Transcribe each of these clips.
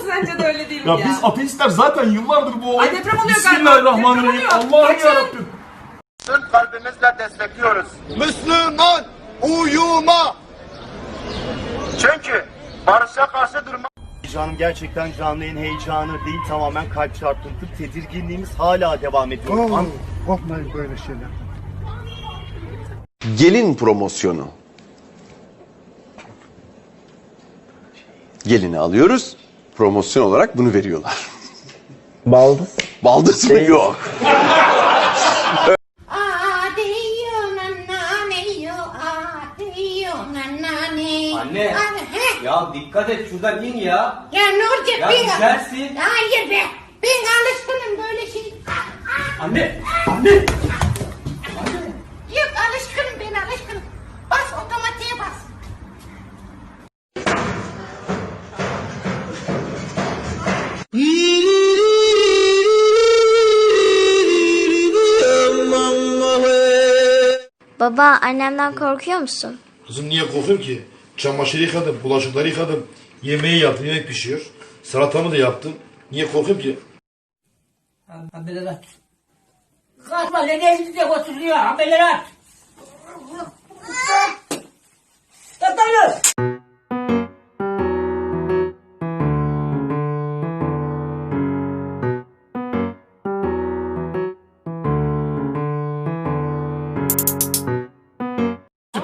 sence de öyle değil mi Ya ya? biz ateistler zaten yıllardır bu olayı... Ay deprem oluyor galiba. Bismillahirrahmanirrahim. Deprem oluyor. Allah'ım Kaçın. yarabbim. Tüm kalbimizle destekliyoruz. Müslüman uyuma. Çünkü barışa karşı durmak Heyecanım gerçekten canlı yayın heyecanı değil tamamen kalp çarpıntı. Tedirginliğimiz hala devam ediyor. An- Korkmayın böyle şeyler. Gelin promosyonu. Gelini alıyoruz. Promosyon olarak bunu veriyorlar. Baldız. Baldız mı? Yok. Anne. Ya dikkat et şuradan in ya. Ya ne olacak Ya ben? düşersin. Hayır be. Ben alışkınım böyle şey. Anne. Anne. Baba annemden korkuyor musun? Kızım niye korkayım ki? Çamaşırı yıkadım, bulaşıkları yıkadım. Yemeği yaptım, yemek pişiyor. Salatamı da yaptım. Niye korkayım ki? Ameliyat. Kalkma ne elinde oturuyor ameliyat.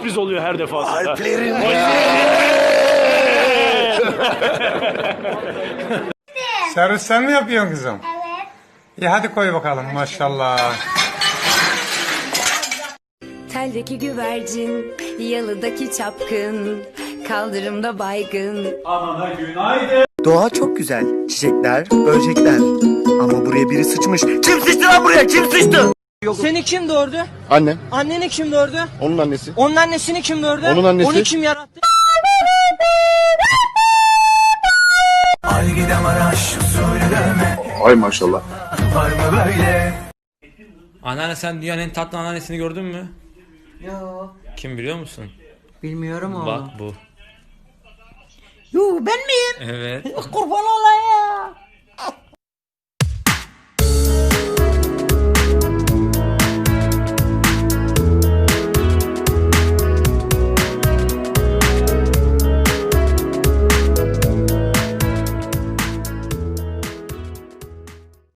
Sürpriz oluyor her defasında. Servis sen mi yapıyorsun kızım? Evet. İyi hadi koy bakalım maşallah. Teldeki güvercin, yalıdaki çapkın, kaldırımda baygın. Doğa çok güzel. Çiçekler, böcekler. Ama buraya biri sıçmış. Kim sıçtı lan buraya? Kim sıçtı? Seni kim doğurdu? Annem. Anneni kim doğurdu? Onun annesi. Onun annesini kim doğurdu? Onun annesi. Onu kim yarattı? Ay maşallah. Anneanne sen dünyanın en tatlı anneannesini gördün mü? Yo. Kim biliyor musun? Bilmiyorum oğlum. Bak bu. Yo ben miyim? Evet. Kurban olayım.